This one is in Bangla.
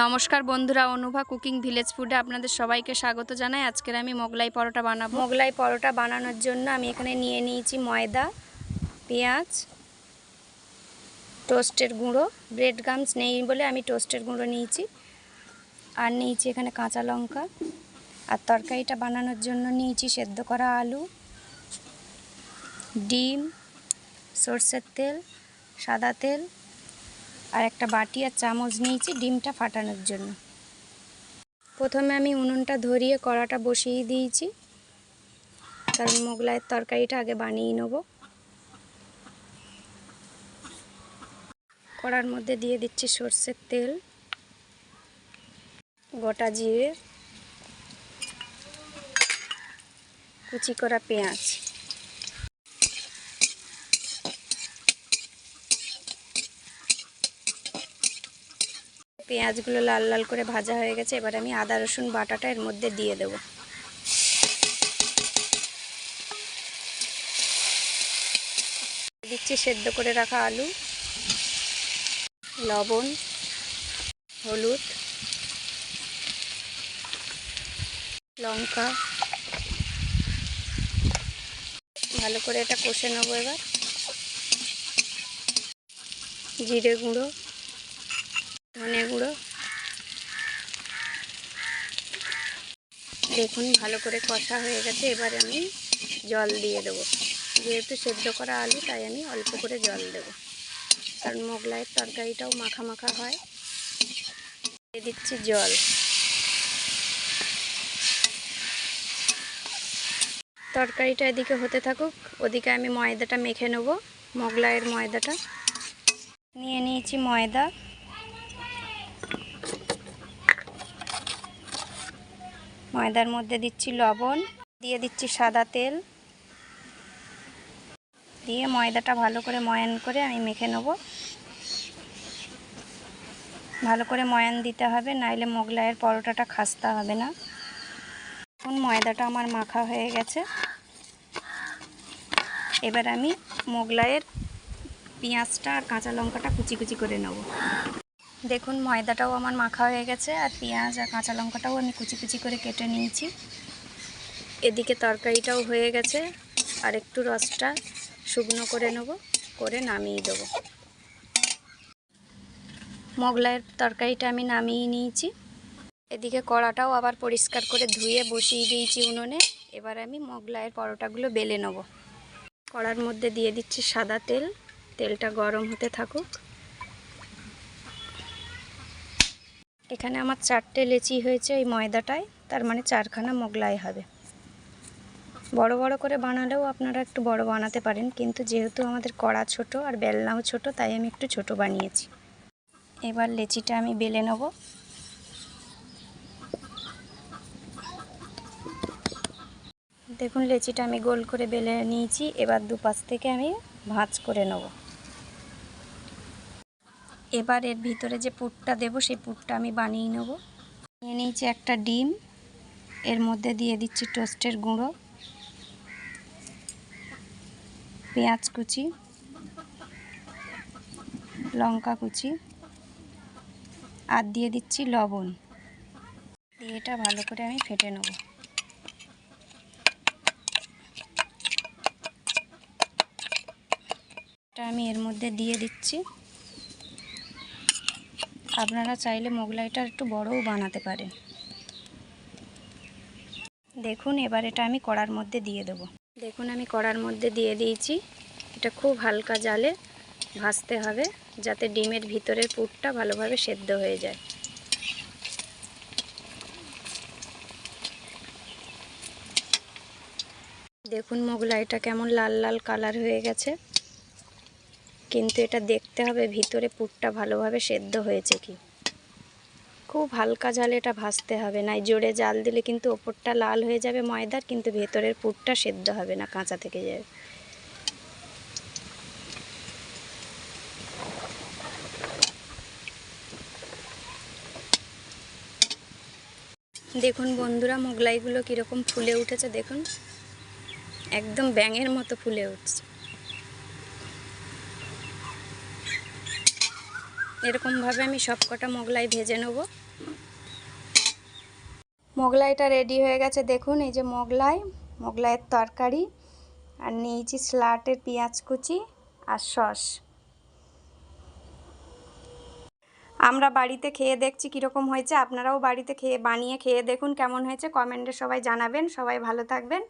নমস্কার বন্ধুরা, অনুভা কুকিং ভিলেজ ফুডে আপনাদের সবাইকে স্বাগত জানাই। আজকের আমি মোগলাই পরোটা বানাবো। মোগলাই পরোটা বানানোর জন্য আমি এখানে নিয়ে নিয়েছি ময়দা, পেঁয়াজ, টোস্টের গুঁড়ো, ব্রেড গামস নেই বলে আমি টোস্টের গুঁড়ো নিয়েছি। আর নিয়েছি এখানে কাঁচা লঙ্কা। আর তরকারিটা বানানোর জন্য নিয়েছি সেদ্ধ করা আলু, ডিম, সর্ষের তেল, সাদা তেল আর একটা বাটি আর চামচ নিয়েছি ডিমটা ফাটানোর জন্য। প্রথমে আমি উনুনটা ধরিয়ে কড়াটা বসিয়ে দিয়েছি। কারণ মোগলাইয়ের তরকারিটা আগে বানিয়ে নেব। কড়ার মধ্যে দিয়ে দিচ্ছি সর্ষের তেল, গোটা জিরে, কুচি করা পেঁয়াজ। পেঁয়াজগুলো লাল লাল করে ভাজা হয়ে গেছে, এবার আমি আদা, রসুন, বাটাটা এর মধ্যে দিয়ে দেব। দিচ্ছি সেদ্ধ করে রাখা আলু, লবণ, হলুদ, লঙ্কা। ভালো করে এটা কষে নেব এবার। জিরে গুঁড়ো। ধনে গুঁড়ো। দেখুন, ভালো করে কষা হয়ে গেছে। এবার আমি জল দিয়ে দেবো। যেহেতু সেদ্ধ করা আলু, তাই আমি অল্প করে জল দেব। কারণ মোগলাইয়ের তরকারিটাও মাখা মাখা হয়। দিয়ে দিচ্ছি জল। তরকারিটা এদিকে হতে থাকুক, ওদিকে আমি ময়দাটা মেখে নেব, মোগলাইয়ের ময়দাটা। নিয়ে নিয়েছি ময়দা। ময়দার মধ্যে দিচ্ছি লবণ, দিয়ে দিচ্ছি সাদা তেল। দিয়ে ময়দাটা ভালো করে ময়ান করে আমি মেখে নেব। ভালো করে ময়ান দিতে হবে, নাইলে মোগলাইয়ের পরোটাটা খাস্তা হবে না। এখন ময়দাটা আমার মাখা হয়ে গেছে। এবার আমি মোগলাইয়ের পেঁয়াজটা আর কাঁচা লঙ্কাটা কুচি কুচি করে নেব। দেখুন, ময়দাটাও আমার মাখা হয়ে গেছে আর পেঁয়াজ আর কাঁচা লঙ্কাটাও আমি কুচি কুচি করে কেটে নিয়েছি। এদিকে তরকারিটাও হয়ে গেছে, আর একটু রসটা শুকনো করে নেব, করে নামিয়ে দেবো। মোগলাইয়ের তরকারিটা আমি নামিয়ে নিয়েছি। এদিকে কড়াটাও আবার পরিষ্কার করে ধুয়ে বসিয়ে দিয়েছি উনুনে। এবার আমি মোগলাইয়ের পরোটাগুলো বেলে নেব। কড়ার মধ্যে দিয়ে দিচ্ছি সাদা তেল, তেলটা গরম হতে থাকুক। এখানে আমার চারটে লেচি হয়েছে এই ময়দাটায়, তার মানে চারখানা মোগলাই হবে। বড় বড় করে বানালেও আপনারা একটু বড় বানাতে পারেন, কিন্তু যেহেতু আমাদের কড়া ছোট আর বেলনাও ছোট, তাই আমি একটু ছোট বানিয়েছি। এবার লেচিটা আমি বেলে নেব। দেখুন, লেচিটা আমি গোল করে বেলে নিয়েছি, এবার দুপাশ থেকে আমি ভাঁজ করে নেব। এবার এর ভিতরে যে পুরটা দেব, সেই পুরটা আমি বানিয়ে নেব। নিয়ে নিয়েছি একটা ডিম, এর মধ্যে দিয়ে দিচ্ছি টোস্টের গুঁড়ো, পেঁয়াজ কুচি, লঙ্কা কুচি, আর দিয়ে দিচ্ছি লবণ। দিয়ে এটা ভালো করে আমি ফেটে নেব। এটা আমি এর মধ্যে দিয়ে দিচ্ছি। আপনারা চাইলে মোগলাইটা একটু বড়ও বানাতে পারেন। দেখুন, এবার এটা আমি কড়ার মধ্যে দিয়ে দেবো। দেখুন, আমি কড়ার মধ্যে দিয়ে দিয়েছি। এটা খুব হালকা জালে ভাজতে হবে, যাতে ডিমের ভিতরের পুরটা ভালোভাবে সেদ্ধ হয়ে যায়। দেখুন, মোগলাইটা কেমন লাল লাল কালার হয়ে গেছে। কিন্তু এটা দেখতে হবে ভিতরে পুরটা ভালোভাবে সেদ্ধ হয়েছে কি। খুব হালকা জালে এটা ভাজতে হবে না জোরে জাল দিলে কিন্তু ওপরটা লাল হয়ে যাবে ময়দার, কিন্তু ভেতরের পুরটা সেদ্ধ হবে না কাঁচা থেকে যাবে দেখুন বন্ধুরা, মোগলাইগুলো কীরকম ফুলে উঠেছে দেখুন। একদম ব্যাঙের মতো ফুলে উঠছে। এরকমভাবে আমি সব কটা মোগলাই ভেজে নেব। মোগলাইটা রেডি হয়ে গেছে। দেখুন, এই যে মোগলাই, মোগলাইয়ের তরকারি, আর নিয়েছি স্লাটের পেঁয়াজ কুচি আর সস। আমরা বাড়িতে খেয়ে দেখছি কীরকম হয়েছে। আপনারাও বাড়িতে খেয়ে, বানিয়ে খেয়ে দেখুন কেমন হয়েছে। কমেন্টে সবাই জানাবেন। সবাই ভালো থাকবেন।